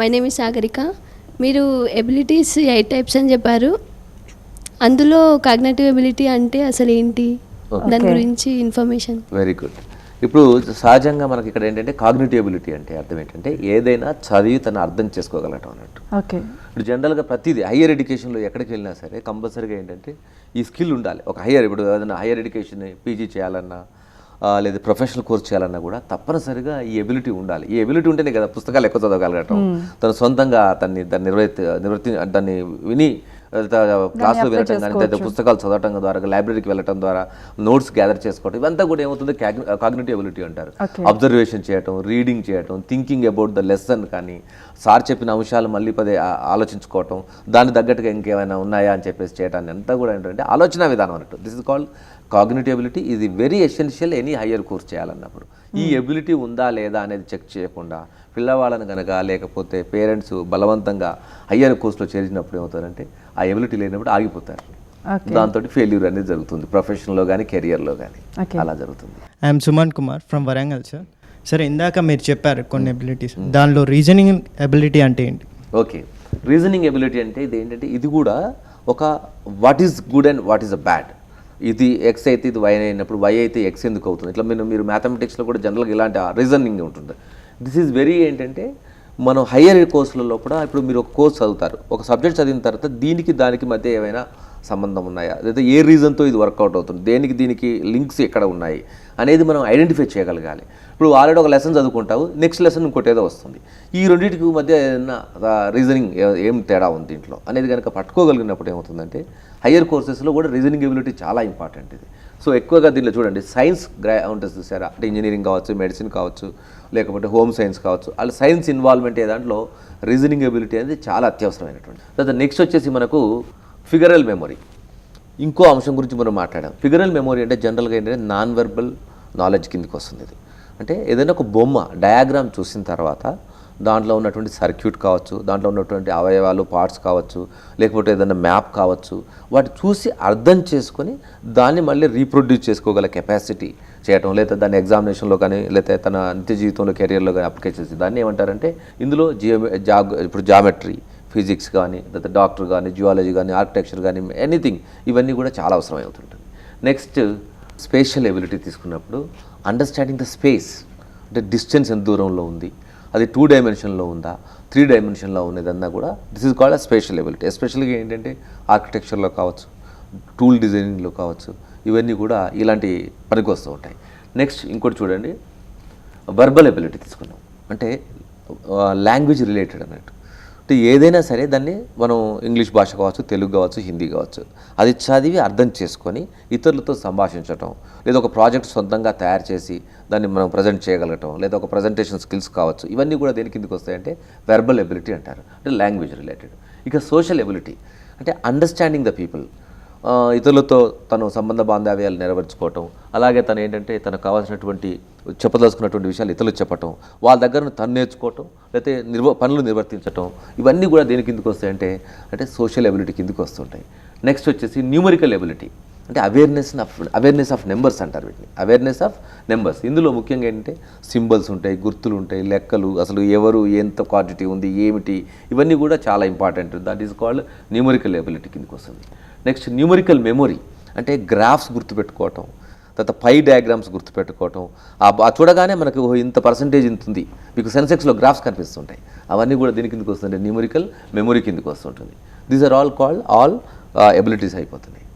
My name is Sagarika. మీరు abilities eight types అని చెప్పారు. అందులో కాగ్నేటివ్ ఎబిలిటీ అంటే అసలు ఏంటి? దాని. గురించి ఇన్ఫర్మేషన్. Very good. ఇప్పుడు సహజంగా మనకి ఇక్కడ ఏంటంటే కాగ్నిటివిలిటీ అంటే అర్థం ఏంటంటే ఏదైనా చదివి తను అర్థం చేసుకోగలగటం అన్నట్టు. ఓకే. ఇప్పుడు జనరల్గా ప్రతిదీ హయ్యర్ ఎడ్యుకేషన్లో ఎక్కడికి వెళ్ళినా సరే కంపల్సరీగా ఏంటంటే ఈ స్కిల్ ఉండాలి. ఒక హయ్యర్ ఇప్పుడు ఏదైనా హయ్యర్ ఎడ్యుకేషన్ పీజీ చేయాలన్నా లేదా ప్రొఫెషనల్ కోర్స్ చేయాలన్నా కూడా తప్పనిసరిగా ఈ ఎబిలిటీ ఉండాలి. ఈ ఎబిలిటీ ఉంటేనే కదా పుస్తకాలు ఎక్కువ చదవగలగటం. తను సొంతంగా దాన్ని దాన్ని నిర్వర్తి నిర్వర్తి దాన్ని విని క్లాస్లో వినటం కానీ లేదా పుస్తకాలు చదవటం ద్వారా లైబ్రరీకి వెళ్ళటం ద్వారా నోట్స్ గ్యాదర్ చేసుకోవటం ఇవంతా కూడా ఏమవుతుంది? కాగ్నిటివ్ ఎబిలిటీ అంటారు. అబ్జర్వేషన్ చేయటం రీడింగ్ చేయటం థింకింగ్ అబౌట్ ద లెసన్ కానీ సార్ చెప్పిన అంశాలు మళ్ళీ పదే ఆలోచించుకోవటం దానికి తగ్గట్టుగా ఇంకేమైనా ఉన్నాయా అని చెప్పేసి చేయటాన్ని అంతా కూడా ఏంటంటే ఆలోచన విధానం అన్నట్టు. This is called cognitive ability ఇది very essential any higher course చేయాలన్నప్పుడు. ఈ ఎబిలిటీ ఉందా లేదా అనేది చెక్ చేయకుండా పిల్లవాళ్ళని కనుక లేకపోతే పేరెంట్స్ బలవంతంగా హయ్యర్ కోర్సులో చేర్చినప్పుడు ఏమవుతారంటే ఆ ఎబిలిటీ లేనప్పుడు ఆగిపోతారు. ఓకే దాంతో ఫెయిల్యూర్ అనేది జరుగుతుంది. ప్రొఫెషన్లో కానీ కెరియర్లో కానీ. అలా జరుగుతుంది. I'm Suman Kumar from Warangal sir sir ఇందాక మీరు చెప్పారు కొన్ని ఎబిలిటీస్ దానిలో రీజనింగ్ ఎబిలిటీ అంటే ఏంటి? ఓకే రీజనింగ్ ఎబిలిటీ అంటే ఇది ఏంటంటే ఇది కూడా ఒక what is good and what is a bad ఇది ఎక్స్ అయితే ఇది వై అయినప్పుడు వై అయితే ఎక్స్ ఎందుకు అవుతుంది? ఇట్లా మీరు మీరు మ్యాథమెటిక్స్లో కూడా జనరల్గా ఇలాంటి రీజనింగ్ ఉంటుంది. దిస్ ఈజ్ వెరీ ఏంటంటే మనం హయ్యర్ కోర్సులలో కూడా ఇప్పుడు మీరు ఒక కోర్స్ చదువుతారు. ఒక సబ్జెక్ట్ చదివిన తర్వాత దీనికి దానికి మధ్య ఏమైనా సంబంధం ఉన్నాయా? లేదా ఏ రీజన్తో ఇది వర్కౌట్ అవుతుంది? దేనికి దీనికి లింక్స్ ఎక్కడ ఉన్నాయి? అనేది మనం ఐడెంటిఫై చేయగలగాలి. ఇప్పుడు ఆల్రెడీ ఒక లెసన్ చదువుకుంటావు నెక్స్ట్ లెసన్ ఇంకోటి ఏదో వస్తుంది. ఈ రెండింటికి మధ్య ఏదైనా రీజనింగ్ ఏం తేడా ఉంది దీంట్లో? అనేది కనుక పట్టుకోగలిగినప్పుడు ఏమవుతుందంటే హయ్యర్ కోర్సెస్లో కూడా రీజనింగ్ ఎబిలిటీ చాలా ఇంపార్టెంట్ ఇది. సో ఎక్కువగా దీనిలో చూడండి సైన్స్ గ్రా ఉంటుంది చూసారా? అంటే ఇంజనీరింగ్ కావచ్చు మెడిసిన్ కావచ్చు లేకపోతే హోమ్ సైన్స్ కావచ్చు అలా సైన్స్ ఇన్వాల్వ్మెంట్ ఏ దాంట్లో రీజనింగ్ ఎబిలిటీ అనేది చాలా అత్యవసరమైనటువంటి తర్వాత నెక్స్ట్ వచ్చేసి మనకు ఫిగరల్ మెమొరీ. ఇంకో అంశం గురించి మనం మాట్లాడాం. ఫిగరల్ మెమొరీ అంటే జనరల్గా ఏంటంటే నాన్ వెర్బల్ నాలెడ్జ్ కిందకి వస్తుంది ఇది. అంటే ఏదైనా ఒక బొమ్మ డయాగ్రామ్ చూసిన తర్వాత దాంట్లో ఉన్నటువంటి సర్క్యూట్ కావచ్చు దాంట్లో ఉన్నటువంటి అవయవాలు పార్ట్స్ కావచ్చు లేకపోతే ఏదైనా మ్యాప్ కావచ్చు వాటి చూసి అర్థం చేసుకొని దాన్ని మళ్ళీ రీప్రొడ్యూస్ చేసుకోగల కెపాసిటీ చేయటం లేదా దాన్ని ఎగ్జామినేషన్లో కానీ లేదా తన నిత్య జీవితంలో కెరియర్లో కానీ అప్లికేషన్ చేసి దాన్ని ఏమంటారంటే ఇందులో జియో జాగ్ ఇప్పుడు జామెట్రీ ఫిజిక్స్ కానీ లేదా డాక్టర్ కానీ జియాలజీ కానీ ఆర్కిటెక్చర్ కానీ ఎనీథింగ్ ఇవన్నీ కూడా చాలా అవసరమై అవుతుంటుంది. నెక్స్ట్ స్పేషియల్ ఎబిలిటీ తీసుకున్నప్పుడు అండర్స్టాండింగ్ ద స్పేస్ అంటే డిస్టెన్స్ ఎంత దూరంలో ఉంది అది టూ డైమెన్షన్లో ఉందా త్రీ డైమెన్షన్లో ఉన్నదన్నా కూడా this is called a spatial ability ఎస్పెషల్గా ఏంటంటే ఆర్కిటెక్చర్లో కావచ్చు టూల్ డిజైనింగ్లో కావచ్చు ఇవన్నీ కూడా ఇలాంటి పనికి వస్తూ ఉంటాయి. నెక్స్ట్ ఇంకోటి చూడండి వర్బల్ ఎబిలిటీ తీసుకున్నాం అంటే లాంగ్వేజ్ రిలేటెడ్ అన్నట్టు. ఏదైనా సరే దాన్ని మనం ఇంగ్లీష్ భాష కావచ్చు తెలుగు కావచ్చు హిందీ కావచ్చు అది చదివి అర్థం చేసుకొని ఇతరులతో సంభాషించటం లేదా ఒక ప్రాజెక్ట్ సొంతంగా తయారు చేసి దాన్ని మనం ప్రజెంట్ చేయగలగటం లేదా ఒక ప్రజెంటేషన్ స్కిల్స్ కావచ్చు ఇవన్నీ కూడా దేని కిందకి వస్తాయంటే వెర్బల్ ఎబిలిటీ అంటారు. అంటే లాంగ్వేజ్ రిలేటెడ్ ఇక సోషల్ ఎబిలిటీ అంటే అండర్స్టాండింగ్ ద పీపుల్ ఇతరులతో తను సంబంధ బాంధవ్యాలు నెరవేర్చుకోవటం అలాగే తను ఏంటంటే తనకు కావాల్సినటువంటి చెప్పదలుచుకున్నటువంటి విషయాలు ఇతరులు చెప్పటం వాళ్ళ దగ్గర తను నేర్చుకోవటం లేకపోతే నిర్వ పనులు నిర్వర్తించటం ఇవన్నీ కూడా దేని కిందకు వస్తాయంటే అంటే సోషల్ ఎబిలిటీ కిందకు వస్తుంటాయి. నెక్స్ట్ వచ్చేసి న్యూమరికల్ ఎబిలిటీ అంటే awareness of awareness of numbers అంటారు వీటిని. అవేర్నెస్ ఆఫ్ నెంబర్స్ ఇందులో ముఖ్యంగా ఏంటంటే సింబల్స్ ఉంటాయి గుర్తులు ఉంటాయి లెక్కలు అసలు ఎవరు ఎంత క్వాంటిటీ ఉంది ఏమిటి ఇవన్నీ కూడా చాలా important that is called numerical ability కిందకి వస్తుంది. నెక్స్ట్ న్యూమరికల్ మెమొరీ అంటే గ్రాఫ్స్ గుర్తుపెట్టుకోవటం తర్వాత పై డయాగ్రామ్స్ గుర్తుపెట్టుకోవటం. ఆ చూడగానే మనకు ఇంత పర్సంటేజ్ ఇంత ఉంది. మీకు సెన్సెక్స్లో గ్రాఫ్స్ కనిపిస్తుంటాయి. అవన్నీ కూడా దీని కిందకి వస్తుంటాయి న్యూమరికల్ మెమొరీ కిందకి వస్తుంటుంది. These are all called all abilities అయిపోతున్నాయి.